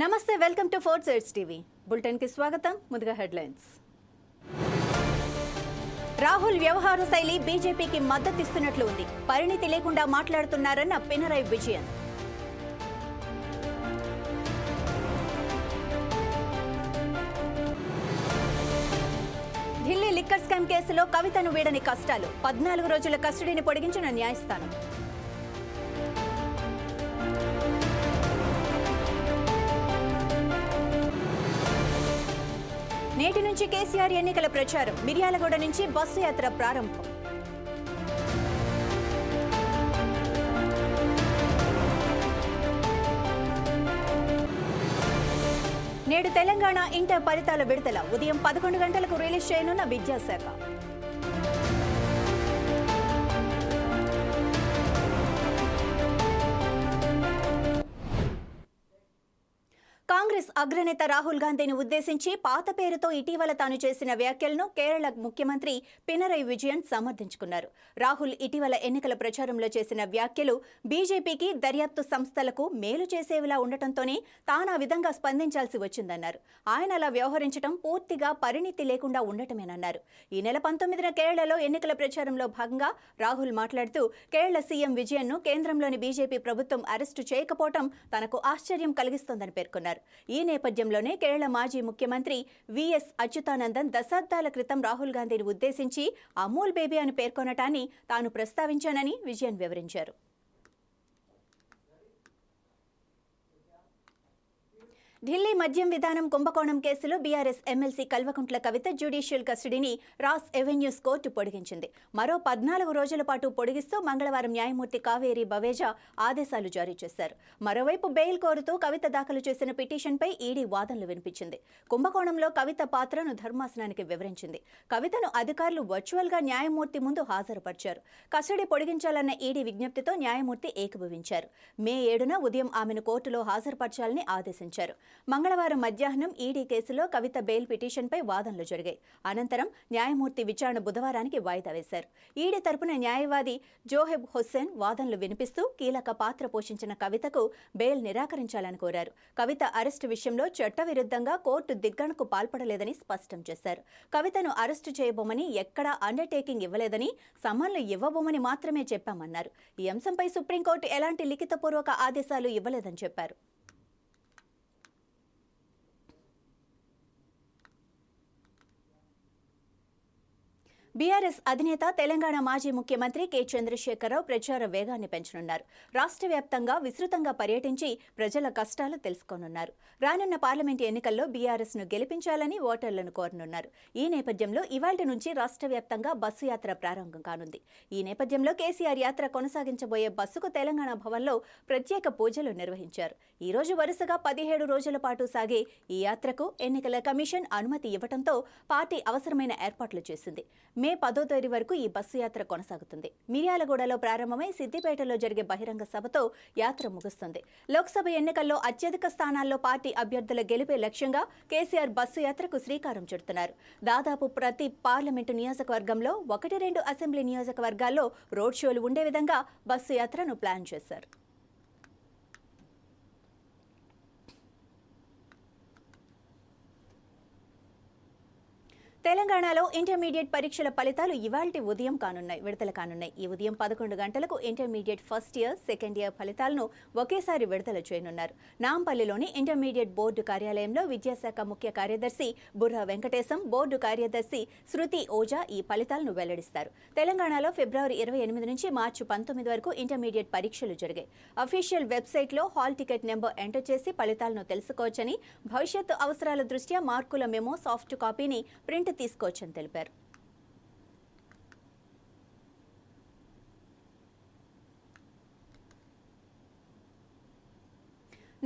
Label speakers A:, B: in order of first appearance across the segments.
A: నమస్తే welcome to four sides TV. బులెటిన్కి స్వాగతం ముందుగా హెడ్లైన్స్. రాహుల్ వ్యవహార శైలి బీజేపీకి మద్దతిస్తున్నట్లు ఉంది. పరిణితి లేకుండా మాట్లాడుతున్నారన్న పినరై విజయన్. ఢిల్లీ లిక్కర్ స్కామ్ కేసులో కవితను వీడని కష్టాలు. పద్నాలుగు రోజుల కస్టడీని పొడిగించిన న్యాయస్థానం. నేటి నుంచి కేసీఆర్ ఎన్నికల ప్రచారం మిర్యాలగూడ నుంచి బస్సు యాత్ర ప్రారంభం. నేడు తెలంగాణ ఇంటర్ ఫలితాల విడుదల ఉదయం పదకొండు గంటలకు రిలీజ్ చేయనున్న విద్యాశాఖ. అగ్రనేత రాహుల్ గాంధీని ఉద్దేశించి పాత పేరుతో ఇటీవల తాను చేసిన వ్యాఖ్యలను కేరళ ముఖ్యమంత్రి పినరై విజయన్ సమర్థించుకున్నారు. రాహుల్ ఇటీవల ఎన్నికల ప్రచారంలో చేసిన వ్యాఖ్యలు బీజేపీకి దర్యాప్తు సంస్థలకు మేలు చేసేవిలా ఉండటంతోనే తాను ఆ విధంగా స్పందించాల్సి వచ్చిందన్నారు. ఆయన అలా వ్యవహరించడం పూర్తిగా పరిణితి లేకుండా ఉండటమేనన్నారు. ఈ నెల పంతొమ్మిదిన కేరళలో ఎన్నికల ప్రచారంలో భాగంగా రాహుల్ మాట్లాడుతూ కేరళ సీఎం విజయన్ను కేంద్రంలోని బీజేపీ ప్రభుత్వం అరెస్టు చేయకపోవటం తనకు ఆశ్చర్యం కలిగిస్తోందని పేర్కొన్నారు. ఈ నేపథ్యంలోనే కేరళ మాజీ ముఖ్యమంత్రి విఎస్ అచ్యుతానందన్ దశాబ్దాల క్రితం రాహుల్ గాంధీని ఉద్దేశించి అమూల్ బేబీ అని పేర్కొనటాన్ని తాను ప్రస్తావించానని విజయన్ వివరించారు. ఢిల్లీ మద్యం విధానం కుంభకోణం కేసులో BRS MLC Kalvakuntla Kavitha judicial కస్టడీని Rouse avenues court పొడిగించింది. మరో పద్నాలుగు రోజుల పాటు పొడిగిస్తూ మంగళవారం న్యాయమూర్తి కావేరి బవేజా ఆదేశాలు జారీ చేశారు. మరోవైపు బెయిల్ కోరుతూ కవిత దాఖలు చేసిన పిటిషన్పై ఈడీ వాదనలు వినిపించింది. కుంభకోణంలో కవిత పాత్రను ధర్మాసనానికి వివరించింది. కవితను అధికారులు వర్చువల్గా న్యాయమూర్తి ముందు హాజరుపరిచారు. కస్టడీ పొడిగించాలన్న ఈడీ విజ్ఞప్తితో న్యాయమూర్తి ఏకీభవించారు. మే ఏడున ఉదయం ఆమెను కోర్టులో హాజరుపరచాలని ఆదేశించారు. మంగళవారం మధ్యాహ్నం ఈడీ కేసులో కవిత బెయిల్ పిటిషన్పై వాదనలు జరిగాయి. అనంతరం న్యాయమూర్తి విచారణ బుధవారానికి వాయిదా వేశారు. ఈడీ తరపున న్యాయవాది జోహెబ్ హుస్సేన్ వాదనలు వినిపిస్తూ కీలక పాత్ర పోషించిన కవితకు బెయిల్ నిరాకరించాలని కోరారు. కవిత అరెస్టు విషయంలో చట్టవిరుద్ధంగా కోర్టు దిగ్గణకు పాల్పడలేదని స్పష్టం చేశారు. కవితను అరెస్టు చేయబోమని ఎక్కడా అండర్టేకింగ్ ఇవ్వలేదని సమన్లు ఇవ్వబోమని మాత్రమే చెప్పామన్నారు. ఈ అంశంపై సుప్రీంకోర్టు ఎలాంటి లిఖితపూర్వక ఆదేశాలు ఇవ్వలేదని చెప్పారు. బీఆర్ఎస్ అధినేత తెలంగాణ మాజీ ముఖ్యమంత్రి కె. చంద్రశేఖరరావు ప్రచార వేగాన్ని పెంచనున్నారు. రాష్ట్ర వ్యాప్తంగా విస్తృతంగా పర్యటించి ప్రజల కష్టాలు తెలుసుకోనున్నారు. రానున్న పార్లమెంటు ఎన్నికల్లో బీఆర్ఎస్ను గెలిపించాలని ఓటర్లను కోరనున్నారు. ఈ నేపథ్యంలో ఇవాళ్టి నుంచి రాష్ట్ర వ్యాప్తంగా బస్సు యాత్ర ప్రారంభం కానుంది. ఈ నేపథ్యంలో కేసీఆర్ యాత్ర కొనసాగించబోయే బస్సుకు తెలంగాణ భవన్లో ప్రత్యేక పూజలు నిర్వహించారు. ఈ రోజు వరుసగా పదిహేడు రోజుల పాటు సాగే ఈ యాత్రకు ఎన్నికల కమిషన్ అనుమతి ఇవ్వడంతో పార్టీ అవసరమైన ఏర్పాట్లు చేసింది. మే పదో తేదీ వరకు ఈ బస్సు యాత్ర కొనసాగుతుంది. మిర్యాలగూడలో ప్రారంభమై సిద్దిపేటలో జరిగే బహిరంగ సభతో యాత్ర ముగుస్తుంది. లోక్సభ ఎన్నికల్లో అత్యధిక స్థానాల్లో పార్టీ అభ్యర్థుల గెలిపే లక్ష్యంగా కేసీఆర్ బస్సు యాత్రకు శ్రీకారం చుడుతున్నారు. దాదాపు ప్రతి పార్లమెంటు నియోజకవర్గంలో ఒకటి రెండు అసెంబ్లీ నియోజకవర్గాల్లో రోడ్ షోలు ఉండే విధంగా బస్సు యాత్రను ప్లాన్ చేశారు. తెలంగాణలో ఇంటర్మీడియట్ పరీక్షల ఫలితాలు ఇవాల్టి ఉదయం కానున్నాయి విడుదల కానున్నాయి. ఈ ఉదయం పదకొండు గంటలకు intermediate first year second year ఫలితాలను ఒకేసారి విడుదల చేయనున్నారు. నాంపల్లిలోని ఇంటర్మీడియట్ బోర్డు కార్యాలయంలో విద్యాశాఖ ముఖ్య కార్యదర్శి బుర్ర వెంకటేశం బోర్డు కార్యదర్శి శృతి ఓజా ఈ ఫలితాలను వెల్లడిస్తారు. తెలంగాణలో ఫిబ్రవరి ఇరవై ఎనిమిది నుంచి మార్చి పంతొమ్మిది వరకు ఇంటర్మీడియట్ పరీక్షలు జరిగాయి. అఫీషియల్ వెబ్సైట్లో హాల్ టికెట్ నెంబర్ ఎంటర్ చేసి ఫలితాలను తెలుసుకోవచ్చని భవిష్యత్తు అవసరాల దృష్ట్యా మార్కుల మెమో సాఫ్ట్ కాపీని ప్రింట్ తీసుకోవచ్చని తెలిపారు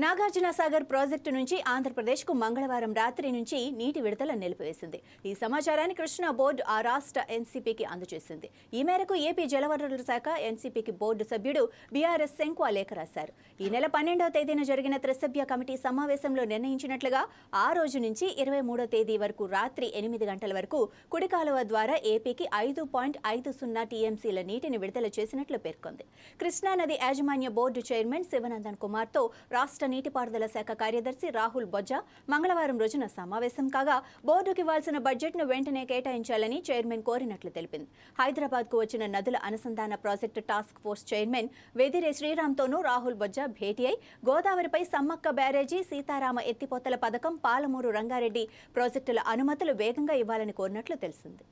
A: నాగార్జున సాగర్ ప్రాజెక్టు నుంచి ఆంధ్రప్రదేశ్కు మంగళవారం రాత్రి నుంచి నీటి విడుదల నిలిపివేసింది. ఈ సమాచారాన్ని కృష్ణా బోర్డు ఆ రాష్ట్ర ఎన్సీపీకి అందజేసింది. ఈ మేరకు ఏపీ జలవనరుల శాఖ ఎన్సీపీకి బోర్డు సభ్యుడు బీఆర్ఎస్ శంకువా లేఖ రాశారు. ఈ నెల పన్నెండవ తేదీన జరిగిన త్రిసభ్య కమిటీ సమావేశంలో నిర్ణయించినట్లుగా ఆ రోజు నుంచి ఇరవై మూడో తేదీ వరకు రాత్రి ఎనిమిది గంటల వరకు కుడి కాలువ ద్వారా ఏపీకి ఐదు పాయింట్ ఐదు సున్నా టీఎంసీల నీటిని విడుదల చేసినట్లు పేర్కొంది. కృష్ణానది యాజమాన్య బోర్డు చైర్మన్ శివనందన్ కుమార్తో రాష్ట్ర రాష్ట్ర నీటిపారుదల శాఖ కార్యదర్శి రాహుల్ బొజ్జా మంగళవారం రోజున సమావేశం కాగా బోర్డుకి ఇవ్వాల్సిన బడ్జెట్ను వెంటనే కేటాయించాలని చైర్మన్ కోరినట్లు తెలిపింది. హైదరాబాద్కు వచ్చిన నదుల అనుసంధాన project task force chairman Vedire శ్రీరామ్తోనూ Rahul Bojja భేటీ అయి గోదావరిపై సమ్మక్క బ్యారేజీ సీతారామ ఎత్తిపోతల పథకం పాలమూరు రంగారెడ్డి ప్రాజెక్టుల అనుమతులు వేగంగా ఇవ్వాలని కోరినట్లు తెలిసింది.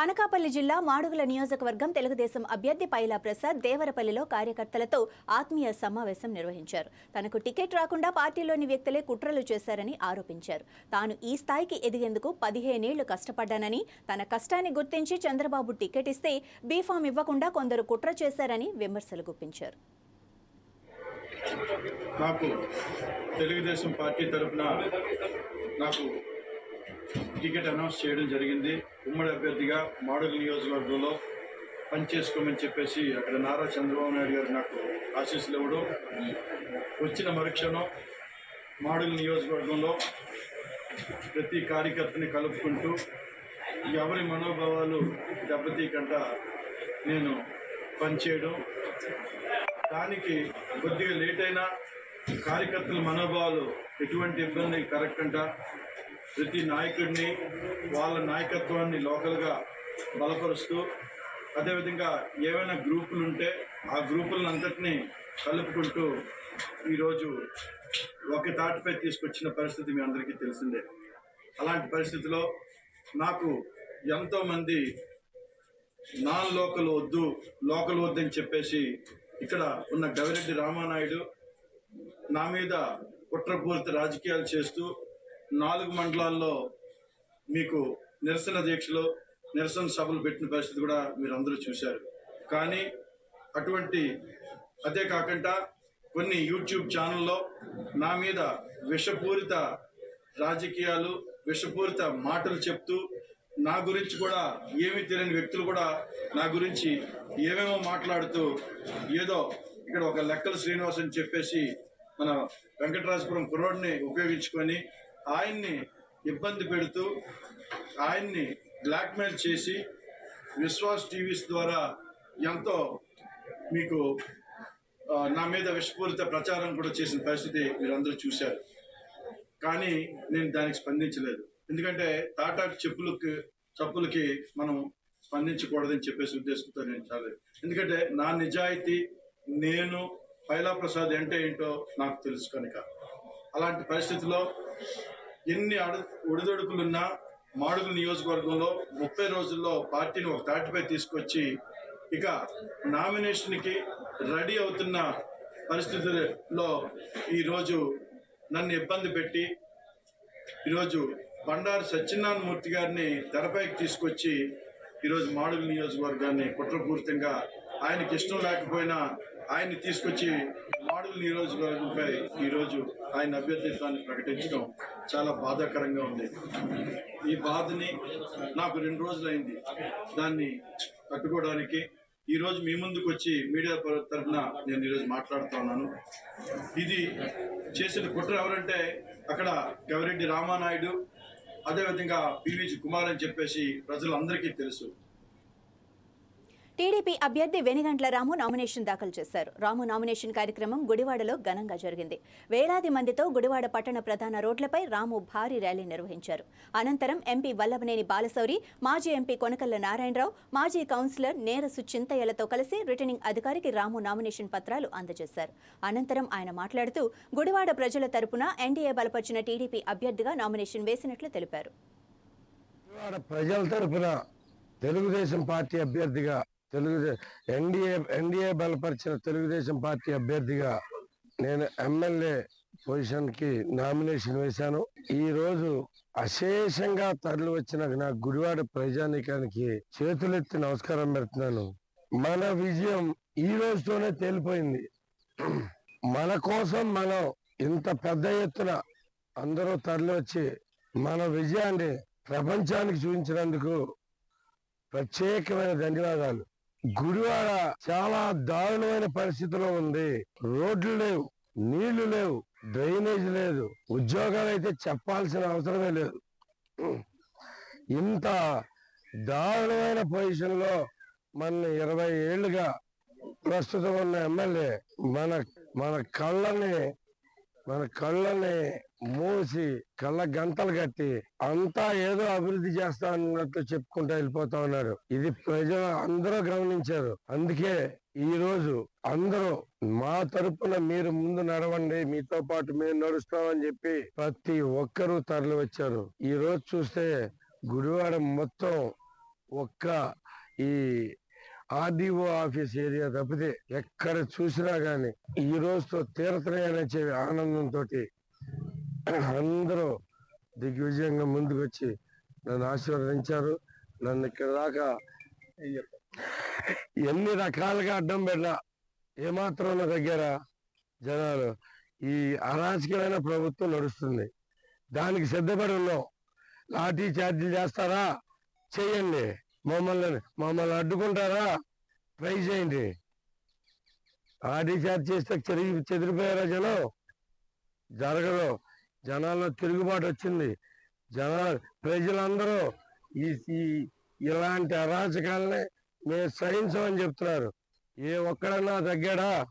A: అనకాపల్లి జిల్లా మాడుగుల నియోజకవర్గం తెలుగుదేశం అభ్యర్థి పైలా ప్రసాద్ దేవరపల్లిలో కార్యకర్తలతో ఆత్మీయ సమావేశం నిర్వహించారు. తనకు టికెట్ రాకుండా పార్టీలోని వ్యక్తులే కుట్రలు చేశారని ఆరోపించారు. తాను ఈ స్థాయికి ఎదిగేందుకు పదిహేనేళ్ళు కష్టపడ్డానని తన కష్టాన్ని గుర్తించి చంద్రబాబు టికెట్ ఇస్తే బీఫామ్ ఇవ్వకుండా కొందరు కుట్ర చేశారని విమర్శలు గుప్పించారు.
B: నాకు తెలుగుదేశం పార్టీ తరఫున నాకు టికెట్ అనౌన్స్ చేయడం జరిగింది. ఉమ్మడి అభ్యర్థిగా మాడుగు నియోజకవర్గంలో పనిచేసుకోమని చెప్పేసి అక్కడ నారా చంద్రబాబు నాయుడు గారు నాకు ఆశీస్సులు ఇవ్వడం. వచ్చిన మరుక్షణం మాడుగు నియోజకవర్గంలో ప్రతి కార్యకర్తని కలుపుకుంటూ ఎవరి మనోభావాలు దెబ్బతీయకుండా నేను పనిచేయడం. దానికి కొద్దిగా లేట్ అయినా కార్యకర్తల మనోభావాలు ఎటువంటి ఇబ్బంది కలగకుండా ప్రతి నాయకుడిని వాళ్ళ నాయకత్వాన్ని లోకల్గా బలపరుస్తూ అదేవిధంగా ఏవైనా గ్రూపులు ఉంటే ఆ గ్రూపులను అంతటినీ కలుపుకుంటూ ఈరోజు ఒక తాటిపై తీసుకొచ్చిన పరిస్థితి మీ అందరికీ తెలిసిందే. అలాంటి పరిస్థితిలో నాకు ఎంతోమంది నాన్ లోకల్ వద్దు లోకల్ వద్దని చెప్పేసి ఇక్కడ ఉన్న గవిరెడ్డి రామానాయుడు నా మీద కుట్రపూరిత రాజకీయాలు చేస్తూ నాలుగు మండలాల్లో మీకు నిరసన దీక్షలు నిరసన సభలు పెట్టిన పరిస్థితి కూడా మీరు అందరూ చూశారు. కానీ అటువంటి అదే కాకుండా కొన్ని యూట్యూబ్ ఛానల్లో నా మీద విషపూరిత రాజకీయాలు విషపూరిత మాటలు చెప్తూ నా గురించి కూడా ఏమీ తెలియని వ్యక్తులు కూడా నా గురించి ఏమేమో మాట్లాడుతూ ఏదో ఇక్కడ ఒక లెక్కల శ్రీనివాస్ అని చెప్పేసి మన వెంకటరాజపురం కుర్రోడ్ని ఉపయోగించుకొని ఆయన్ని ఇబ్బంది పెడుతూ ఆయన్ని బ్లాక్మెయిల్ చేసి విశ్వాస్ టీవీస్ ద్వారా ఎంతో మీకు నా మీద విషపూరిత ప్రచారం కూడా చేసిన పరిస్థితి మీరందరూ చూశారు. కానీ నేను దానికి స్పందించలేదు. ఎందుకంటే తాటాకు చెప్పులకి మనం స్పందించకూడదని చెప్పేసి ఉద్దేశంతో నేను చాలేదు ఎందుకంటే నా నిజాయితీ నేను పైలా ప్రసాద్ అంటే ఏంటో నాకు తెలుసు కనుక. అలాంటి పరిస్థితిలో ఎన్ని అడు ఒడిదొడుకులున్నా మాడుగుల నియోజకవర్గంలో ముప్పై రోజుల్లో పార్టీని ఒక తాటిపై తీసుకొచ్చి ఇక నామినేషన్కి రెడీ అవుతున్న పరిస్థితుల్లో ఈరోజు నన్ను ఇబ్బంది పెట్టి ఈరోజు బండారు సత్యనారాయణ మూర్తి గారిని తెరపైకి తీసుకొచ్చి ఈరోజు మాడుగుల నియోజకవర్గాన్ని కుట్రపూరితంగా ఆయనకి ఇష్టం లేకపోయినా ఆయన్ని తీసుకొచ్చి మాడుగుల నియోజకవర్గంపై ఈరోజు ఆయన అభ్యర్థిత్వాన్ని ప్రకటించడం చాలా బాధాకరంగా ఉంది. ఈ బాధని నాకు రెండు రోజులైంది. దాన్ని తట్టుకోవడానికి ఈరోజు మీ ముందుకు వచ్చి మీడియా తరఫున నేను ఈరోజు మాట్లాడుతున్నాను ఇది చేసిన కుట్ర ఎవరంటే అక్కడ గవిరెడ్డి రామానాయుడు అదేవిధంగా పివిజి కుమార్ అని చెప్పేసి ప్రజలందరికీ తెలుసు.
A: టీడీపీ అభ్యర్థి వెనిగంట్ల రాము నామినేషన్ దాఖలు చేశారు. రాము నామినేషన్ కార్యక్రమం గుడివాడలో ఘనంగా జరిగింది. వేలాది మందితో గుడివాడ పట్టణ ప్రధాన రోడ్లపై రాము భారీ ర్యాలీ నిర్వహించారు. అనంతరం ఎంపీ వల్లభనేని బాలశౌరి మాజీ ఎంపీ కొనకల్ల నారాయణరావు మాజీ కౌన్సిలర్ నేరసు చింతయ్యలతో కలిసి రిటర్నింగ్ అధికారికి రాము నామినేషన్ పత్రాలు అందజేశారు. అనంతరం ఆయన మాట్లాడుతూ గుడివాడ ప్రజల తరపున ఎన్డీఏ బలపరిచిన టీడీపీ అభ్యర్థిగా నామినేషన్ వేసినట్లు తెలిపారు.
C: ప్రజల తరపున తెలుగుదేశం పార్టీ అభ్యర్థిగా తెలుగుదే ఎన్డీఏ ఎన్డీఏ బలపరిచిన తెలుగుదేశం పార్టీ అభ్యర్థిగా నేను ఎమ్మెల్యే పొజిషన్కి నామినేషన్ వేశాను. ఈ రోజు అశేషంగా తరలి వచ్చిన నా గుడివాడ ప్రజానీకానికి చేతులెత్తి నమస్కారం పెడుతున్నాను. మన విజయం ఈ రోజుతోనే తేలిపోయింది. మన కోసం మనం ఇంత పెద్ద ఎత్తున అందరూ తరలి వచ్చి మన విజయాన్ని ప్రపంచానికి చూపించినందుకు ప్రత్యేకమైన ధన్యవాదాలు. గుడివాడ చాలా దారుణమైన పరిస్థితిలో ఉంది. రోడ్లు లేవు నీళ్ళు లేవు డ్రైనేజ్ లేదు. ఉద్యోగాలు అయితే చెప్పాల్సిన అవసరమే లేదు. ఇంత దారుణమైన పొజిషన్లో మన ఇరవై ఏళ్ళుగా ప్రస్తుతం ఉన్న ఎమ్మెల్యే మన మన కళ్ళని మన కళ్ళని మూసి కళ్ళ గంతలు కట్టి అంతా ఏదో అభివృద్ధి చేస్తా అన్నట్టు చెప్పుకుంటూ వెళ్ళిపోతా ఉన్నారు. ఇది ప్రజలు అందరూ గమనించారు. అందుకే ఈ రోజు అందరూ మా తరపున మీరు ముందు నడవండి మీతో పాటు మేము నడుస్తామని చెప్పి ప్రతి ఒక్కరూ తరలి వచ్చారు. ఈ రోజు చూస్తే గుడివాడ మొత్తం ఒక్క ఈ ఆర్డీఓ ఆఫీస్ ఏరియా తప్పితే ఎక్కడ చూసినా గాని ఈ రోజుతో తీరతనే చెప్పి ఆనందంతో అందరూ దిగ్విజయంగా ముందుకొచ్చి నన్ను ఆశీర్వదించారు. నన్ను ఇక్కడ దాకా ఎన్ని రకాలుగా అడ్డం పెట్టినా ఏమాత్రం నా దగ్గర జనాలు ఈ అరాచకమైన ప్రభుత్వం నడుస్తుంది. దానికి సిద్ధపడి ఉన్నాం. లాఠీ చార్జీలు చేస్తారా? చేయండి. మమ్మల్ని మమ్మల్ని అడ్డుకుంటారా? ట్రై చేయండి. లాఠీ చార్జ్ చేస్తే చెరిగి చెదిరిపోయారా జనం? జరగదు. జనాల్లో తిరుగుబాటు వచ్చింది. జన ప్రజలందరూ ఈ ఇలాంటి అరాచకాలని మేము సహించమని చెప్తున్నారు. ఏ ఒక్కడన్నా తగ్గాడా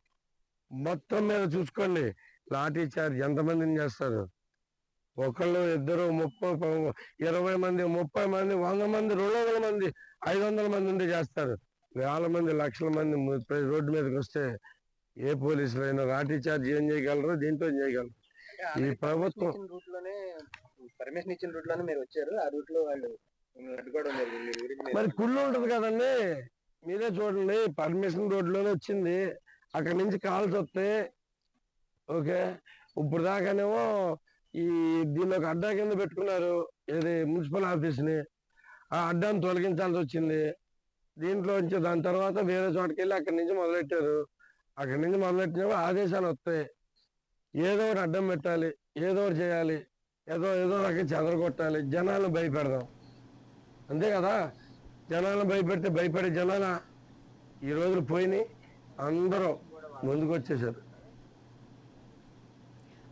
C: మొత్తం మీద చూసుకోండి. లాఠీ చార్జ్ ఎంతమందిని చేస్తారు? ఒకళ్ళు ఇద్దరు ముప్పై ఇరవై మంది ముప్పై మంది వంద మంది రెండు వందల మంది ఐదు వందల మంది ఉంటే చేస్తారు. వేల మంది లక్షల మంది రోడ్డు మీదకి వస్తే ఏ పోలీసులు అయినా లాఠీ చార్జ్ ఏం చేయగలరు దీంతో ఏం చేయగలరు. ఈ ప్రభుత్వం
D: రూట్లోనే పర్మిషన్ ఇచ్చిన రూట్లోనే మీరు వచ్చారు. ఆ రూట్లో వాళ్ళు అడ్డుకోవడం జరిగింది. మీరు-
C: కుళ్ళు ఉంటది కదండి. మీరే చూడండి. పర్మిషన్ రోడ్లోనే వచ్చింది. అక్కడి నుంచి కాల్స్ వస్తే ఓకే? ఇప్పుడు దాకానేమో ఈ దీన్ని ఒక అడ్డా కింద పెట్టుకున్నారు. ఏది? మున్సిపల్ ఆఫీస్ని ఆ అడ్డాన్ని తొలగించాల్సి వచ్చింది. దీంట్లో నుంచి దాని తర్వాత వేరే చోటకి వెళ్ళి అక్కడి నుంచి మొదలెట్టారు. అక్కడి నుంచి మొదలెట్టినప్పుడు ఆదేశాలు వస్తాయి. ఏదో ఒకటి అడ్డం పెట్టాలి ఏదో ఒకటి చేయాలి ఏదో ఏదో రకం చెదరగొట్టాలి జనాలను భయపెడదాం. అంతే కదా? జనాలను భయపెడితే భయపడే జనాల ఈ రోజులు పోయినాయి అందరూ ముందుకు వచ్చేసారు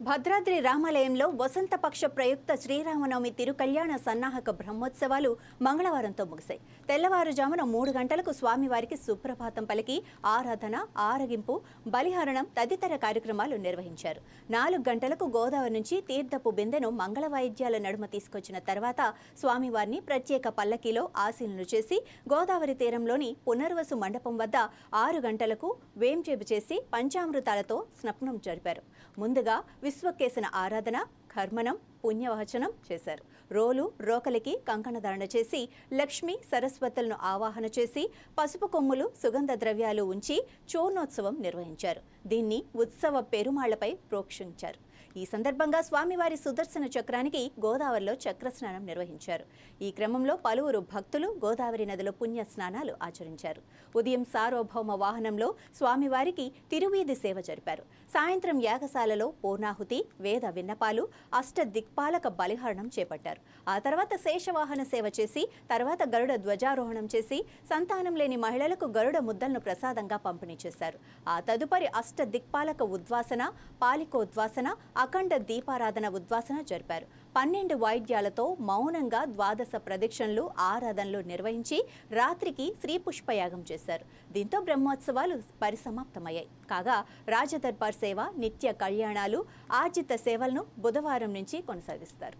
A: భద్రాద్రి రామాలయంలో వసంతపక్ష ప్రయుక్త శ్రీరామనవమి తిరుకళ్యాణ సన్నాహక బ్రహ్మోత్సవాలు మంగళవారంతో ముగిశాయి. తెల్లవారుజామున మూడు గంటలకు స్వామివారికి సుప్రభాతం పలికి ఆరాధన ఆరగింపు బలిహరణం తదితర కార్యక్రమాలు నిర్వహించారు. నాలుగు గంటలకు గోదావరి నుంచి తీర్థపు బిందెను మంగళ వాయిద్యాల నడుమ తీసుకొచ్చిన తర్వాత స్వామివారిని ప్రత్యేక పల్లకీలో ఆశీలను చేసి గోదావరి తీరంలోని పునర్వసు మండపం వద్ద ఆరు గంటలకు వేంచేపు చేసి పంచామృతాలతో స్నప్నం జరిపారు. ముందుగా విశ్వకేశన ఆరాధన కర్మణం పుణ్యవచనం చేశారు. రోలు రోకలికి కంకణధారణ చేసి లక్ష్మి సరస్వతులను ఆవాహన చేసి పసుపు కొమ్ములు సుగంధ ద్రవ్యాలు ఉంచి చూర్ణోత్సవం నిర్వహించారు. దీన్ని ఉత్సవ పెరుమాళ్ళపై ప్రోక్షించారు. ఈ సందర్భంగా స్వామివారి సుదర్శన చక్రానికి గోదావరిలో చక్రస్నానం నిర్వహించారు. ఈ క్రమంలో పలువురు భక్తులు గోదావరి నదిలో పుణ్య స్నానాలు ఆచరించారు. ఉదయం సార్వభౌమ వాహనంలో స్వామివారికి తిరువీధి సేవ జరిపారు. సాయంత్రం యాగశాలలో పూర్ణాహుతి వేద విన్నపాలు అష్ట దిక్పాలక బలిహరణం చేపట్టారు. ఆ తర్వాత శేషవాహన సేవ చేసి తర్వాత గరుడ ధ్వజారోహణం చేసి సంతానం లేని మహిళలకు గరుడ ముద్దలను ప్రసాదంగా పంపిణీ చేశారు. ఆ తదుపరి అష్ట దిక్పాలక ఉద్వాసన పాలికోద్వాసన అఖండ దీపారాధన ఉద్వాసన జరిపారు. పన్నెండు వాయిద్యాలతో మౌనంగా ద్వాదశ ప్రదక్షిణలు ఆరాధనలు నిర్వహించి రాత్రికి శ్రీ పుష్పయాగం చేశారు. దీంతో బ్రహ్మోత్సవాలు పరిసమాప్తమయ్యాయి. కాగా రాజదర్బార్ సేవ నిత్య కళ్యాణాలు ఆర్జిత సేవలను బుధవారం నుంచి కొనసాగిస్తారు.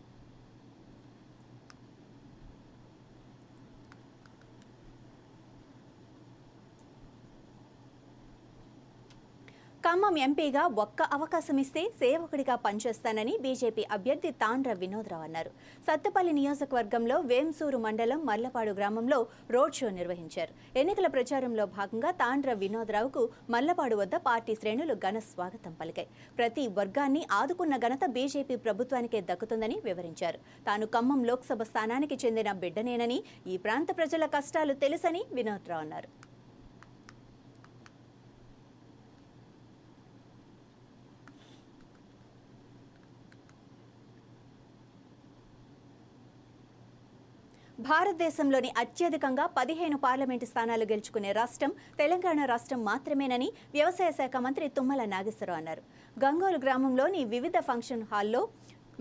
A: ఖమ్మం ఎంపీగా ఒక్క అవకాశం ఇస్తే సేవకుడిగా పనిచేస్తానని బీజేపీ అభ్యర్థి తాండ్ర వినోద్రావు అన్నారు. సత్తుపల్లి నియోజకవర్గంలో వేంసూరు మండలం మల్లపాడు గ్రామంలో రోడ్ షో నిర్వహించారు. ఎన్నికల ప్రచారంలో భాగంగా తాండ్ర వినోద్రావుకు మల్లపాడు వద్ద పార్టీ శ్రేణులు ఘన స్వాగతం పలికాయి. ప్రతి వర్గాన్ని ఆదుకున్న ఘనత బీజేపీ ప్రభుత్వానికే దక్కుతుందని వివరించారు. తాను ఖమ్మం లోక్సభ స్థానానికి చెందిన బిడ్డనేనని ఈ ప్రాంత ప్రజల కష్టాలు తెలుసని వినోద్రావు అన్నారు. భారతదేశంలోని అత్యధికంగా పదిహేను పార్లమెంటు స్థానాలు గెలుచుకునే రాష్ట్రం తెలంగాణ రాష్ట్రం మాత్రమేనని వ్యవసాయ శాఖ మంత్రి తుమ్మల నాగేశ్వరరావు అన్నారు. గంగోలు గ్రామంలోని వివిధ ఫంక్షన్ హాల్లో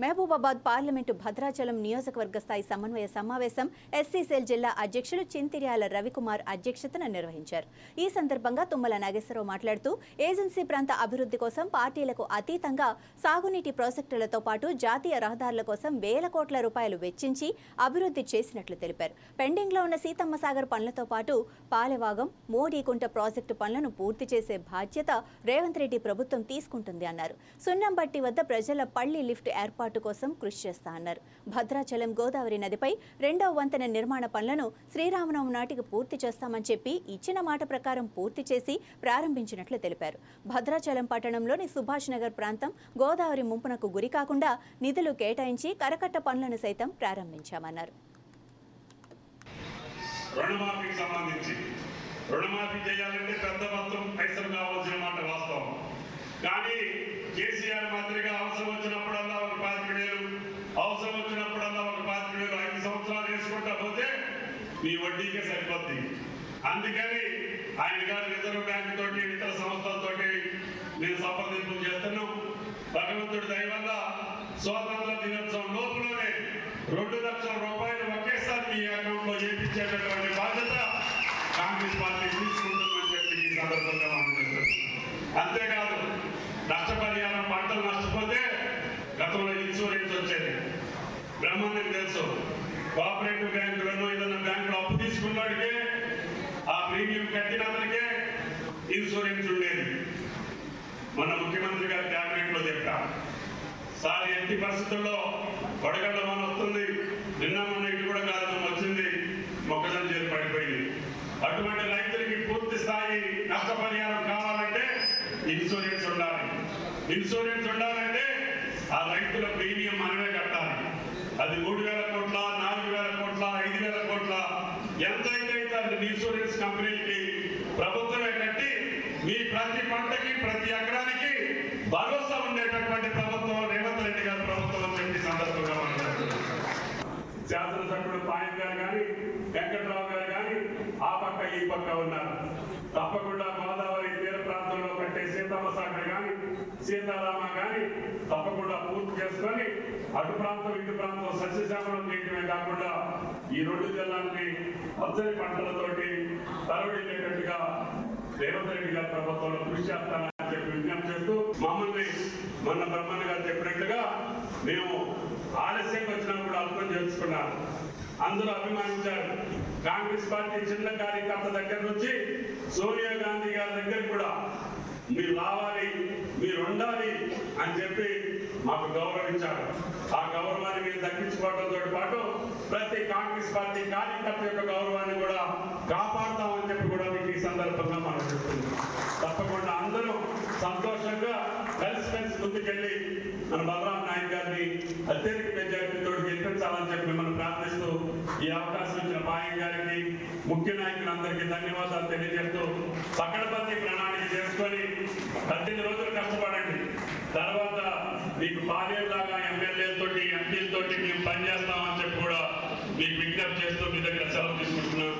A: మహబూబాబాద్ పార్లమెంటు భద్రాచలం నియోజకవర్గ స్థాయి సమన్వయ సమావేశం ఎస్సీ సెల్ జిల్లా అధ్యక్షులు చింతిర్యాల రవికుమార్ అధ్యక్షతన నిర్వహించారు. ఈ సందర్భంగా తుమ్మల నాగేశ్వరరావు మాట్లాడుతూ ఏజెన్సీ ప్రాంత అభివృద్ధి కోసం పార్టీలకు అతీతంగా సాగునీటి ప్రాజెక్టులతో పాటు జాతీయ రహదారుల కోసం వేల కోట్ల రూపాయలు వెచ్చించి అభివృద్ధి చేసినట్లు తెలిపారు. పెండింగ్లో ఉన్న సీతమ్మ సాగర్ పనులతో పాటు పాలెవాగం మోడీకుంట ప్రాజెక్టు పనులను పూర్తి చేసే బాధ్యత రేవంత్ రెడ్డి ప్రభుత్వం తీసుకుంటుంది అన్నారు. సున్నంబట్టి వద్ద ప్రజల పల్లి లిఫ్ట్ ఏర్పాటు కోసం కృషి చేస్తా అన్నారు. భద్రాచలం గోదావరి నదిపై రెండవ వంతెన నిర్మాణ పనులను శ్రీరామనవమి నాటికి పూర్తి చేస్తామని చెప్పి ఇచ్చిన మాట ప్రకారం పూర్తి చేసి ప్రారంభించినట్లు తెలిపారు. భద్రాచలం పట్టణంలోని సుభాష్ నగర్ ప్రాంతం గోదావరి ముంపునకు గురి కాకుండా నిధులు కేటాయించి కరకట్ట పనులను సైతం ప్రారంభించామన్నారు.
E: రుణమాఫీకి సంబంధించి రుణమాఫీ చేయాలంటే పెద్ద మొత్తం పైసలు కావాల్సిన మాట వాస్తవం. కానీ కేసీఆర్ మాదిరిగా అవసరం వచ్చినప్పుడల్లా ఒక పాతిక వేలు అవసరం వచ్చినప్పుడల్లా ఒక పాతిక వేలు ఐదు సంవత్సరాలు వేసుకుంటా పోతే మీ వడ్డీకే సరిపోద్ది. అందుకని ఆయన గారు రిజర్వ్ బ్యాంక్ తోటి ఇతర సంస్థలతోటి నేను సంప్రదింపులు చేస్తున్నాం. భగవంతుడి దయవల్ల స్వాతంత్ర దినోత్సవం లోపులోనే రెండు లక్షల రూపాయలు ఒకేసారి మీ అకౌంట్లో చేపించేటటువంటి బాధ్యత కాంగ్రెస్ పార్టీ తీసుకుంటుందని చెప్పి ఈ సందర్భంగా మనం గతంలో ఇన్సూరెన్స్ వచ్చేది. బ్రహ్మాండం తెలుసు. కోఆపరేటివ్ బ్యాంకులను ఏదైనా బ్యాంకులో అప్పు తీసుకున్నాడికే ఆ ప్రీమియం కట్టినందుకే ఇన్సూరెన్స్ ఉండేది. మన ముఖ్యమంత్రి గారు క్యాబినెట్లో సార్ ఎట్టి పరిస్థితుల్లో వడగడ్డ మన వస్తుంది. నిన్న మొన్న ఇటు కూడా కారణం వచ్చింది. మొక్కజొన్న చేరు పడిపోయింది. అటువంటి రైతులకి పూర్తి స్థాయి నష్టపరిహారం కావాలంటే ఇన్సూరెన్స్ ఉండాలి. ఇన్సూరెన్స్ ఉండాలంటే ఆ రైతుల ప్రీమియం మనమే కట్టాలి. అది మూడు వేల కోట్ల నాలుగు వేల కోట్ల ఐదు వేల కోట్ల? ఎంత అయితే ఇన్సూరెన్స్ కంపెనీలకి ప్రభుత్వమే కట్టి మీ ప్రతి పంటకి ప్రతి ఎకరానికి భరోసా ఉండేటటువంటి ప్రభుత్వం రేవంత్ రెడ్డి గారి ప్రభుత్వం అని చెప్పి సందర్భంగా మనం శాసనసభ్యుడు పాయన్ గారు కానీ వెంకట్రావు గారు కానీ ఆ పక్క ఈ పక్క ఉన్నారు. తప్పకుండా సీతారామ కానీ తప్పకుండా పూర్తి చేసుకొని అటు ప్రాంతం ఇటు ప్రాంతం సస్యశ్యామలం చేయడమే కాకుండా ఈ రెండు జిల్లాలని పచ్చని పంటలతోటి తరవడిల్లేటట్టుగా రేవంత్ రెడ్డి గారి ప్రభుత్వంలో కృషి చేస్తానని చెప్పి విజ్ఞప్తి చేస్తూ మమ్మల్ని మొన్న బ్రహ్మణ గారు చెప్పినట్టుగా మేము ఆలస్యం వచ్చినా కూడా అర్థం చేసుకున్నాం అందరూ అభిమానించారు. కాంగ్రెస్ పార్టీ చిన్న కార్యకర్త దగ్గర నుంచి సోనియా గాంధీ గారి దగ్గర కూడా మీరు రావాలి. మీరు ఉండాలి అని చెప్పి మాకు గౌరవించారు. ఆ గౌరవాన్ని మీరు దక్కించుకోవడంతో పాటు ప్రతి కాంగ్రెస్ పార్టీ కార్యకర్త యొక్క గౌరవాన్ని కూడా కాపాడతామని చెప్పి కూడా మీకు ఈ సందర్భంగా మనం చెప్తున్నాం. తప్పకుండా అందరూ సంతోషంగా కలిసిమెలిసి ముందుకెళ్ళి మన బలరాం నాయక్ గారిని అత్యధిక మెజార్టీతో గెలిపించాలని చెప్పి మిమ్మల్ని ప్రార్థిస్తూ ఈ అవకాశం ఇచ్చిన పాయం గారికి ముఖ్య నాయకులందరికీ ధన్యవాదాలు తెలియజేస్తూ పకడబందీ ప్రణాళిక చేసుకొని పద్దెనిమిది రోజులు కష్టపడండి. తర్వాత మీకు పాలేలాగా ఎమ్మెల్యేలతోటి ఎంపీలతోటి మేము పనిచేస్తామని చెప్పి కూడా మీకు విజ్ఞప్తి చేస్తూ మీ దగ్గర సెలవు తీసుకుంటున్నాం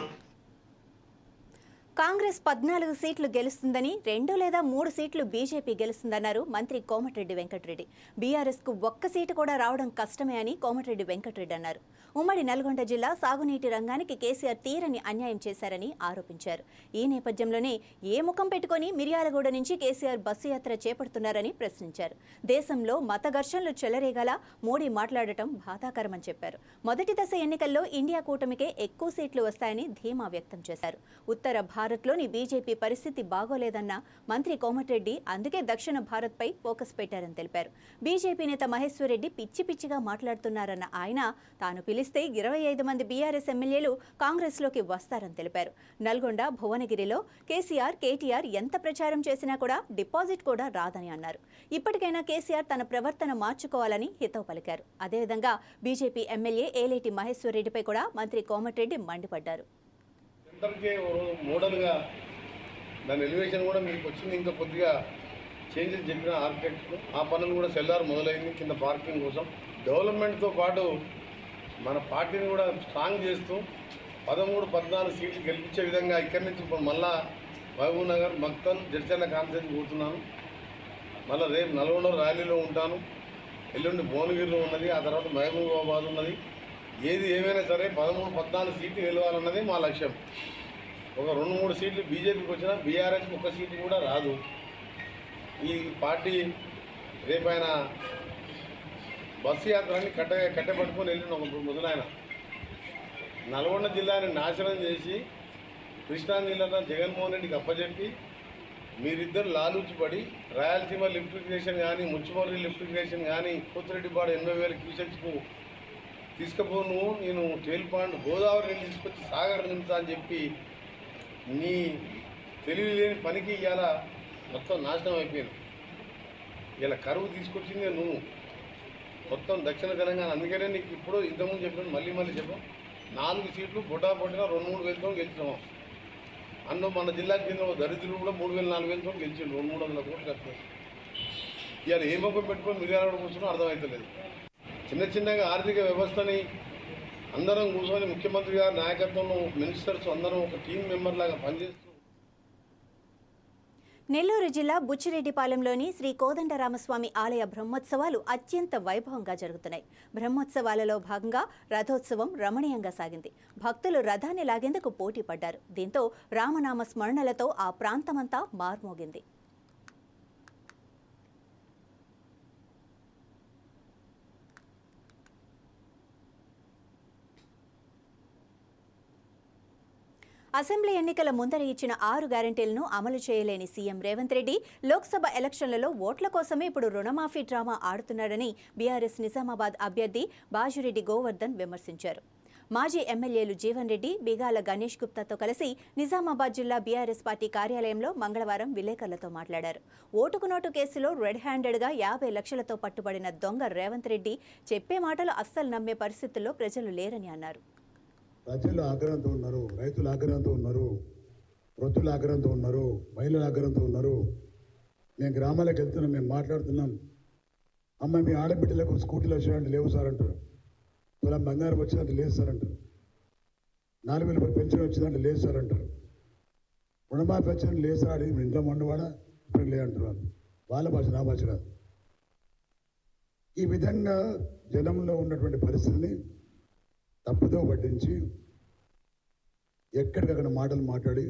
A: కాంగ్రెస్ పద్నాలుగు సీట్లు గెలుస్తుందని రెండు లేదా మూడు సీట్లు బీజేపీ గెలుస్తుందన్నారు మంత్రి కోమటిరెడ్డి వెంకటరెడ్డి. బీఆర్ఎస్కు ఒక్క సీటు కూడా రావడం కష్టమే అని కోమటిరెడ్డి వెంకటరెడ్డి అన్నారు. ఉమ్మడి నల్గొండ జిల్లా సాగునీటి రంగానికి కేసీఆర్ తీరని అన్యాయం చేశారని ఆరోపించారు. ఈ నేపథ్యంలోనే ఏ ముఖం పెట్టుకొని మిర్యాలగూడ నుంచి కేసీఆర్ బస్సు యాత్ర చేపడుతున్నారని ప్రశ్నించారు. దేశంలో మత ఘర్షణలు చెలరేగల మోడీ మాట్లాడటం బాధాకరమని చెప్పారు. మొదటి దశ ఎన్నికల్లో ఇండియా కూటమికే ఎక్కువ సీట్లు వస్తాయని ధీమా వ్యక్తం చేశారు. ఉత్తర భారత్లోని బీజేపీ పరిస్థితి బాగోలేదన్న మంత్రి కోమటిరెడ్డి అందుకే దక్షిణ భారత్పై ఫోకస్ పెట్టారని తెలిపారు. బీజేపీ నేత మహేశ్వరరెడ్డి పిచ్చి పిచ్చిగా మాట్లాడుతున్నారన్న ఆయన తాను పిలిస్తే ఇరవై ఐదు మంది బీఆర్ఎస్ ఎమ్మెల్యేలు కాంగ్రెస్లోకి వస్తారని తెలిపారు. నల్గొండ భువనగిరిలో కేసీఆర్ కేటీఆర్ ఎంత ప్రచారం చేసినా కూడా డిపాజిట్ కూడా రాదని అన్నారు. ఇప్పటికైనా కేసీఆర్ తన ప్రవర్తన మార్చుకోవాలని హితవు పలికారు. అదేవిధంగా బీజేపీ ఎమ్మెల్యే ఏలేటి మహేశ్వరరెడ్డిపై కూడా మంత్రి కోమటిరెడ్డి మండిపడ్డారు.
F: అందరికీ ఓ మోడల్గా దాని ఎలివేషన్ కూడా మీకు వచ్చింది. ఇంకా కొద్దిగా చేంజెస్ చెప్పిన ఆర్కిటెక్ట్ ఆ పనులు కూడా సెల్లార్ మొదలైంది కింద పార్కింగ్ కోసం. డెవలప్మెంట్తో పాటు మన పార్టీని కూడా స్ట్రాంగ్ చేస్తూ పదమూడు పద్నాలుగు సీట్లు గెలిపించే విధంగా ఇక్కడి నుంచి ఇప్పుడు మళ్ళా మహబూబ్ నగర్ మక్తల్ జడ్చర్ల కాన్సెన్స్ పోతున్నాను. మళ్ళీ రేపు నల్గొండ ర్యాలీలో ఉంటాను. ఎల్లుండి భువనగిరిలో ఉన్నది. ఆ తర్వాత మహబూబాబాద్ ఉన్నది. ఏది ఏమైనా సరే పదమూడు పద్నాలుగు సీట్లు గెలవాలన్నది మా లక్ష్యం. ఒక రెండు మూడు సీట్లు బీజేపీకి వచ్చినా బీఆర్ఎస్కి ఒక సీటు కూడా రాదు. ఈ పార్టీ రేపైన బస్సు యాత్రని కట్ట కట్టబట్టుకొని వెళ్ళిన ఒక ముదలాయన నల్గొండ జిల్లాని నాశనం చేసి కృష్ణా జిల్లా జగన్మోహన్ రెడ్డికి అప్పచెప్పి మీరిద్దరు లాలూచిపడి రాయలసీమ లిఫ్ట్ ఇరిగేషన్ కానీ ముచ్చుమర్రి లిఫ్ట్ ఇరిగేషన్ కానీ పోతిరెడ్డిపాడు ఎనభై వేల క్యూసెక్స్కు తీసుకుపోను నేను తేల్పాండ్ గోదావరి నీళ్ళు తీసుకొచ్చి సాగర్ నింపుతా అని చెప్పి నీ తెలివి లేని పనికి ఇవాళ మొత్తం నాశనం అయిపోయింది. ఇలా కరువు తీసుకొచ్చిందే నువ్వు. మొత్తం దక్షిణ తెలంగాణ. అందుకనే నీకు ఇప్పుడు ఇంతకుముందు చెప్పాను మళ్ళీ మళ్ళీ చెప్పాం. నాలుగు సీట్లు బొటా పొట్టిన రెండు మూడు వేలతో గెలిచినాం. అందులో మన జిల్లాకి చెందిన ఒక దరిద్రులు కూడా మూడు వేల నాలుగు వేలతో గెలిచిండు రెండు మూడు వందల కోట్లు ఖర్చు. ఇవాళ ఏ మొక్క పెట్టుకొని మిర్యాల కూర్చున్నా అర్థమవుతలేదు చిన్న చిన్నగా ఆర్థిక వ్యవస్థని అందరం కూర్చొని ముఖ్యమంత్రి గారి నాయకత్వంలో మినిస్టర్స్ అందరం ఒక టీం మెంబర్ లాగా పనిచేస్తూ
A: నెల్లూరు జిల్లా బుచ్చిరెడ్డిపాలెంలోని శ్రీ కోదండరామస్వామి ఆలయ బ్రహ్మోత్సవాలు అత్యంత వైభవంగా జరుగుతున్నాయి. బ్రహ్మోత్సవాలలో భాగంగా రథోత్సవం రమణీయంగా సాగింది. భక్తులు రథాన్ని లాగేందుకు పోటీ పడ్డారు దీంతో రామనామ స్మరణలతో ఆ ప్రాంతమంతా మార్మోగింది. అసెంబ్లీ ఎన్నికల ముందర ఇచ్చిన ఆరు గ్యారంటీలను అమలు చేయలేని సీఎం రేవంత్ రెడ్డి లోక్సభ ఎలక్షన్లలో ఓట్ల కోసమే ఇప్పుడు రుణమాఫీ డ్రామా ఆడుతున్నాడని బీఆర్ఎస్ నిజామాబాద్ అభ్యర్థి బాజురెడ్డి గోవర్ధన్ విమర్శించారు. మాజీ ఎమ్మెల్యేలు జీవన్ రెడ్డి బిగాల గణేష్ గుప్తాతో కలిసి నిజామాబాద్ జిల్లా బీఆర్ఎస్ పార్టీ కార్యాలయంలో మంగళవారం విలేకరులతో మాట్లాడారు. ఓటుకు నోటు కేసులో రెడ్ హ్యాండెడ్గా యాభై లక్షలతో పట్టుబడిన దొంగ రేవంత్ రెడ్డి చెప్పే మాటలు అస్సలు నమ్మే పరిస్థితుల్లో ప్రజలు లేరని అన్నారు.
G: ప్రజలు ఆగ్రహంతో ఉన్నారు రైతులు ఆగ్రహంతో ఉన్నారు వృద్ధులు ఆగ్రహంతో ఉన్నారు మహిళలు ఆగ్రహంతో ఉన్నారు. మేము గ్రామాలకు వెళ్తున్నాం మేము మాట్లాడుతున్నాం. అమ్మ మీ ఆడబిడ్డలకు స్కూటీలు వచ్చినట్టు లేవు సార్ అంటారు తులం బంగారం వచ్చినట్టు లేదు సార్ అంటారు నాలుగు వేల రూపాయలు పెన్షన్ వచ్చిందంటే లేదు సార్ అంటారు రుణమాఫీ వచ్చినట్టు లేదు సార్ అడిగి ఇంట్లో మండవాడా ఇప్పుడు లేదంటారు వాళ్ళు వాళ్ళ భాష నా భాష కాదు. ఈ విధంగా జనంలో ఉన్నటువంటి పరిస్థితిని తప్పుదో పట్టించి ఎక్కడికక్కడ మాటలు మాట్లాడి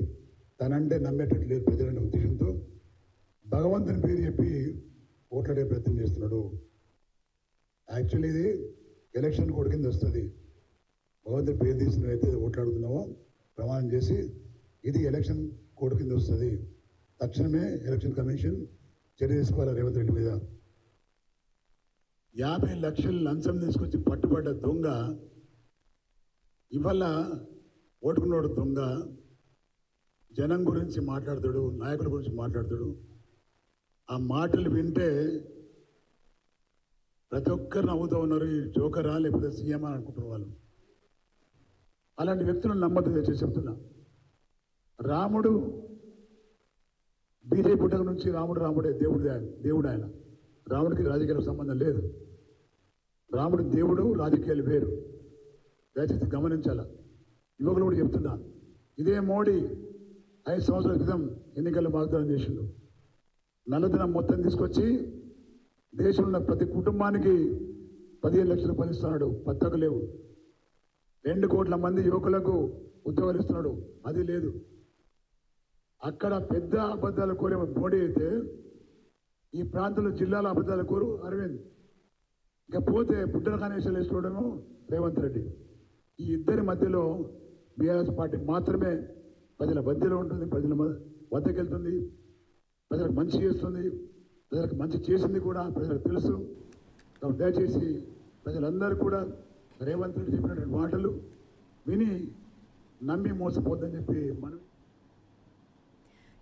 G: తనంటే నమ్మేటట్టు లేదు ప్రజలనే ఉద్దేశంతో భగవంతుని పేరు చెప్పి ఓట్లాడే ప్రయత్నం చేస్తున్నాడు. యాక్చువల్లీ ఇది ఎలక్షన్ కోడ్ కింద వస్తుంది. భగవంతుని పేరు తీసిన అయితే ఓట్లాడుతున్నామో ప్రమాణం చేసి ఇది ఎలక్షన్ కోడ్ కింద వస్తుంది. తక్షణమే ఎలక్షన్ కమిషన్ చర్య తీసుకోవాలి రేవంత్ రెడ్డి మీద. యాభై లక్షలు లంచం తీసుకొచ్చి పట్టుబడ్డ దొంగ ఇవాళ ఓటుకున్నోడు దొంగ జనం గురించి మాట్లాడతాడు నాయకుల గురించి మాట్లాడతాడు. ఆ మాటలు వింటే ప్రతి ఒక్కరు నవ్వుతూ ఉన్నారు ఈ జోకరా లేకపోతే సీఎం అని అనుకుంటున్న వాళ్ళు. అలాంటి వ్యక్తులను నమ్మద్దు తెచ్చి చెప్తున్నా. రాముడు బీజేపీ పుట్టక నుంచి రాముడు రాముడే దేవుడు ఆయన దేవుడు ఆయన. రాముడికి రాజకీయాలకు సంబంధం లేదు. రాముడు దేవుడు రాజకీయాలు వేరు. దయచేసి గమనించాల? యువకులు కూడా చెప్తున్నా. ఇదే మోడీ ఐదు సంవత్సరాల క్రితం ఎన్నికల్లో వాగ్దానం చేసిండు. నల్లధనం మొత్తం తీసుకొచ్చి దేశంలో ఉన్న ప్రతి కుటుంబానికి పదిహేను లక్షలు పనిస్తున్నాడు ఇస్తున్నాడు. పత్తకు లేవు. రెండు కోట్ల మంది యువకులకు ఉద్యోగాలు ఇస్తున్నాడు. అది లేదు. అక్కడ పెద్ద అబద్ధాలు కోరే మోడీ అయితే ఈ ప్రాంతంలో జిల్లాల అబద్ధాల కోరు అరవింద్. ఇక పోతే బుడ్డల గణేశాలు వేసుకోవడము రేవంత్ రెడ్డి. ఈ ఇద్దరి మధ్యలో బీఆర్ఎస్ పార్టీ మాత్రమే ప్రజల మధ్యలో ఉంటుంది ప్రజల వద్దకెళ్తుంది వద్దకు వెళ్తుంది ప్రజలకు మంచి చేస్తుంది ప్రజలకు మంచి చేసింది కూడా ప్రజలకు తెలుసు. దయచేసి ప్రజలందరూ కూడా రేవంత్ రెడ్డి చెప్పినటువంటి మాటలు విని నమ్మి మోసపోద్దని చెప్పి మనం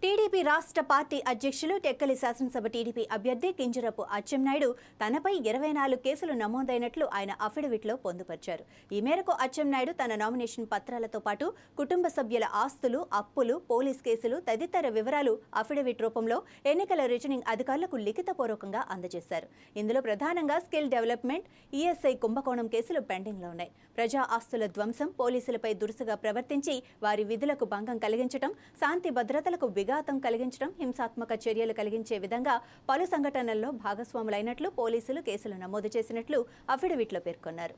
A: టీడీపీ రాష్ట్ర పార్టీ అధ్యక్షులు టెక్కలి శాసనసభ టీడీపీ అభ్యర్థి కింజరపు అచ్చెన్నాయుడు తనపై ఇరవై నాలుగు కేసులు నమోదైనట్లు ఆయన అఫిడవిట్లో పొందుపరిచారు. ఈ మేరకు అచ్చెన్నాయుడు తన నామినేషన్ పత్రాలతో పాటు కుటుంబ సభ్యుల ఆస్తులు అప్పులు పోలీస్ కేసులు తదితర వివరాలు అఫిడవిట్ రూపంలో ఎన్నికల రిటర్నింగ్ అధికారులకు లిఖితపూర్వకంగా అందజేశారు. ఇందులో ప్రధానంగా స్కిల్ డెవలప్మెంట్ ఈఎస్ఐ కుంభకోణం కేసులు పెండింగ్లో ఉన్నాయి. ప్రజా ఆస్తుల ధ్వంసం పోలీసులపై దురుసుగా ప్రవర్తించి వారి విధులకు భంగం కలిగించడం శాంతి భద్రతలకు బిగా విఘాతం కలిగించడం హింసాత్మక చర్యలు కలిగించే విధంగా పలు సంఘటనల్లో భాగస్వాములైనట్లు పోలీసులు కేసులు నమోదు చేసినట్లు అఫిడవిట్లో పేర్కొన్నారు.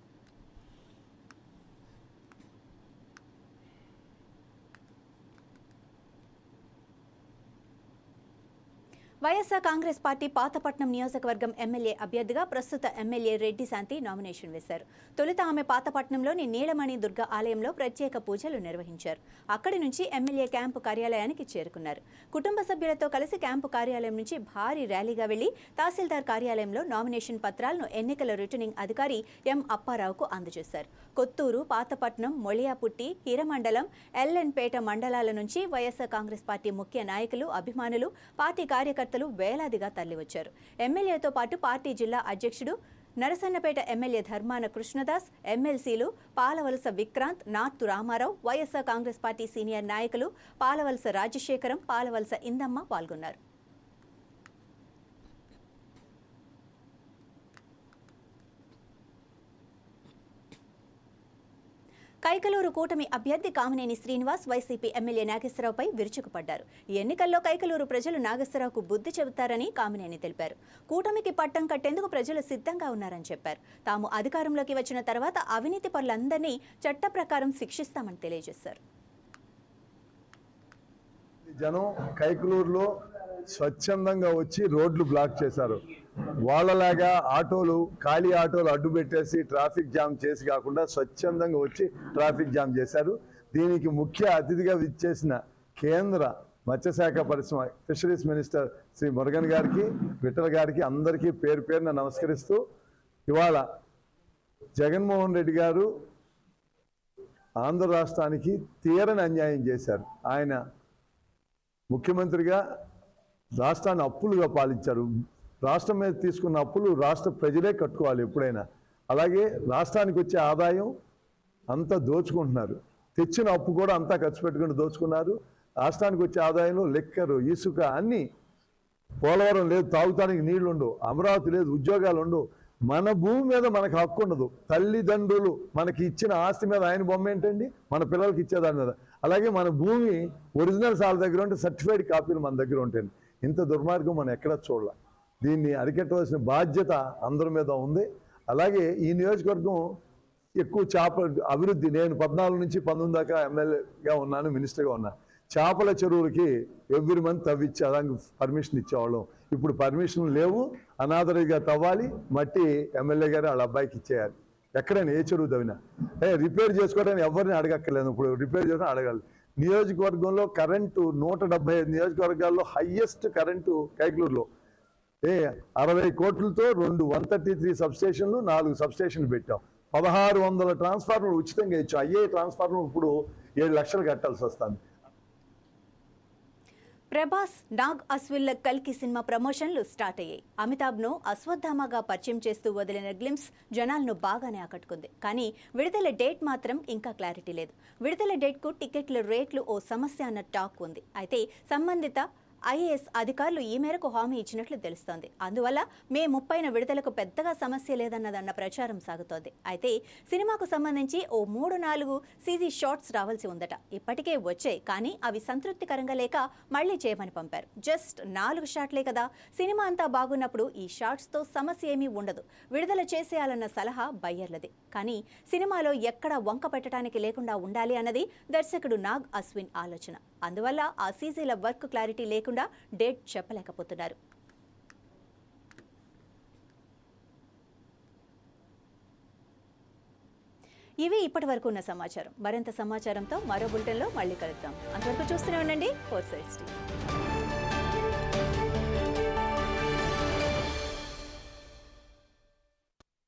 A: వైఎస్ఆర్ కాంగ్రెస్ పార్టీ పాతపట్నం నియోజకవర్గం ఎమ్మెల్యే అభ్యర్థిగా ప్రస్తుత ఎమ్మెల్యే రెడ్డి శాంతి నామినేషన్ వేశారు. తొలుత ఆమె పాతపట్నంలోని నీలమణి దుర్గ ఆలయంలో ప్రత్యేక పూజలు నిర్వహించారు. అక్కడి నుంచి ఎమ్మెల్యే క్యాంపు కార్యాలయానికి చేరుకున్నారు. కుటుంబ సభ్యులతో కలిసి క్యాంపు కార్యాలయం నుంచి భారీ ర్యాలీగా వెళ్ళి తహసీల్దార్ కార్యాలయంలో నామినేషన్ పత్రాలను ఎన్నికల రిటర్నింగ్ అధికారి ఎం అప్పారావుకు అందజేశారు. కొత్తూరు పాతపట్నం మొళియాపుట్టి హిరమండలం ఎల్ఎన్పేట మండలాల నుంచి వైఎస్ఆర్ కాంగ్రెస్ పార్టీ ముఖ్య నాయకులు అభిమానులు పార్టీ కార్యకర్త కార్యకర్తలు వేలాదిగా తరలివచ్చారు. ఎమ్మెల్యేతో పాటు పార్టీ జిల్లా అధ్యక్షుడు నరసన్నపేట ఎమ్మెల్యే ధర్మాన కృష్ణదాస్ ఎమ్మెల్సీలు Palavalasa Vikranth Nathu Ramarao YSR Congress party senior నాయకులు పాలవలస రాజశేఖరం పాలవలస ఇందమ్మ పాల్గొన్నారు. కైకలూరు కూటమి అభ్యర్థి కామినేని శ్రీనివాస్ వైసీపీ ఎమ్మెల్యే నాగేశ్వరరావుపై విరుచుకుపడ్డారు. ఈ ఎన్నికల్లో కైకలూరు ప్రజలు నాగేశ్వరరావుకు బుద్ధి చెబుతారని కామినేని తెలిపారు. కూటమికి పట్టం కట్టేందుకు ప్రజలు సిద్ధంగా ఉన్నారని చెప్పారు. తాము అధికారంలోకి వచ్చిన తర్వాత అవినీతి పరులందరినీ చట్ట ప్రకారం శిక్షిస్తామని తెలియజేశారు.
H: జనం కైకలూరులో స్వచ్ఛందంగా వచ్చి రోడ్లు బ్లాక్ చేశారు. వాళ్ళలాగా ఆటోలు ఖాళీ ఆటోలు అడ్డు పెట్టేసి ట్రాఫిక్ జామ్ చేసి కాకుండా స్వచ్ఛందంగా వచ్చి ట్రాఫిక్ జామ్ చేశారు. దీనికి ముఖ్య అతిథిగా విచ్చేసిన కేంద్ర మత్స్యశాఖ పరిశ్రమ ఫిషరీస్ మినిస్టర్ శ్రీ మురుగన్ గారికి విఠల్ గారికి అందరికీ పేరు పేరున నమస్కరిస్తూ ఇవాళ జగన్మోహన్ రెడ్డి గారు ఆంధ్ర రాష్ట్రానికి తీరని అన్యాయం చేశారు. ఆయన ముఖ్యమంత్రిగా రాష్ట్రాన్ని అప్పులుగా పాలించారు. రాష్ట్రం మీద తీసుకున్న అప్పులు రాష్ట్ర ప్రజలే కట్టుకోవాలి ఎప్పుడైనా. అలాగే రాష్ట్రానికి వచ్చే ఆదాయం అంతా దోచుకుంటున్నారు. తెచ్చిన అప్పు కూడా అంతా ఖర్చు పెట్టుకుని దోచుకున్నారు. రాష్ట్రానికి వచ్చే ఆదాయంలో లెక్కరు ఇసుక అన్నీ పోలవరం లేదు తాగుతానికి నీళ్ళు ఉండవు అమరావతి లేదు ఉద్యోగాలు ఉండవు. మన భూమి మీద మనకు హక్కు ఉండదు. తల్లిదండ్రులు మనకి ఇచ్చిన ఆస్తి మీద ఆయన బొమ్మ ఏంటండి? మన పిల్లలకి ఇచ్చేదాని మీద. అలాగే మన భూమి ఒరిజినల్స్ వాళ్ళ దగ్గర ఉంటే సర్టిఫైడ్ కాపీలు మన దగ్గర ఉంటాయండి ఇంత దుర్మార్గం మనం ఎక్కడ చూడాలి. దీన్ని అరికట్టవలసిన బాధ్యత అందరి మీద ఉంది. అలాగే ఈ నియోజకవర్గం ఎక్కువ చేప అభివృద్ధి నేను పద్నాలుగు నుంచి పంతొమ్మిది దాకా ఎమ్మెల్యేగా ఉన్నాను మినిస్టర్గా ఉన్నాను చేపల చెరువులకి ఎవ్రీ మంత్ తవ్విచ్చే దానికి పర్మిషన్ ఇచ్చేవాళ్ళం. ఇప్పుడు పర్మిషన్ లేవు అనాథరిగా తవ్వాలి మట్టి ఎమ్మెల్యే గారు వాళ్ళ అబ్బాయికి ఇచ్చేయాలి. ఎక్కడైనా ఏ చెరువు తవ్వినా. ఏ రిపేర్ చేసుకోవడానికి ఎవరిని అడగక్కర్లేదు ఇప్పుడు రిపేర్ చేసుకుని అడగాలి. నియోజకవర్గంలో కరెంటు నూట డెబ్బై నియోజకవర్గాల్లో హయ్యెస్ట్ కరెంటు కైకలూరులో అరవై కోట్లతో రెండు వన్ థర్టీ త్రీ సబ్స్టేషన్లు నాలుగు సబ్స్టేషన్లు పెట్టాం. పదహారు వందల ట్రాన్స్ఫార్మర్ ఉచితంగా ఇచ్చాం. అయ్యే ట్రాన్స్ఫార్మర్ ఇప్పుడు ఏడు లక్షలు కట్టాల్సి వస్తుంది.
A: ప్రభాస్ నాగ్ అశ్విల్ల కల్కి సినిమా ప్రమోషన్లు స్టార్ట్ అయ్యాయి. అమితాబ్ను అశ్వత్థామగా పరిచయం చేస్తూ వదిలిన గ్లిమ్స్ జనాలను బాగానే ఆకట్టుకుంది. కానీ విడుదల డేట్ మాత్రం ఇంకా క్లారిటీ లేదు. విడుదల డేట్కు టికెట్ల రేట్లు ఓ సమస్య అన్న టాక్ ఉంది. అయితే సంబంధిత ఐఏఎస్ అధికారులు ఈ మేరకు హామీ ఇచ్చినట్లు తెలుస్తోంది. అందువల్ల మే ముప్పైన విడుదలకు పెద్దగా సమస్య లేదన్నదన్న ప్రచారం సాగుతోంది. అయితే సినిమాకు సంబంధించి ఓ మూడు నాలుగు సీజీ షార్ట్స్ రావాల్సి ఉందట. ఇప్పటికే వచ్చాయి కానీ అవి సంతృప్తికరంగా లేక మళ్ళీ చేయమని పంపారు. జస్ట్ నాలుగు షాట్లే కదా. సినిమా అంతా బాగున్నప్పుడు ఈ షార్ట్స్తో సమస్య ఏమీ ఉండదు. విడుదల చేసేయాలన్న సలహా బయ్యర్లది. కానీ సినిమాలో ఎక్కడ వంక పెట్టడానికి లేకుండా ఉండాలి అన్నది దర్శకుడు నాగ్ అశ్విన్ ఆలోచన. అందువల్ల ఆ సీజీల వర్క్ క్లారిటీ లేకుండా డేట్ చెప్పలేకపోతున్నారు. ఇవి ఇప్పటి వరకు ఉన్న సమాచారం. మరింత సమాచారంతో మరో బులెటిన్లో మళ్ళీ కలుద్దాం. అంతవరకు చూస్తూనే ఉండండి. Four sides TV.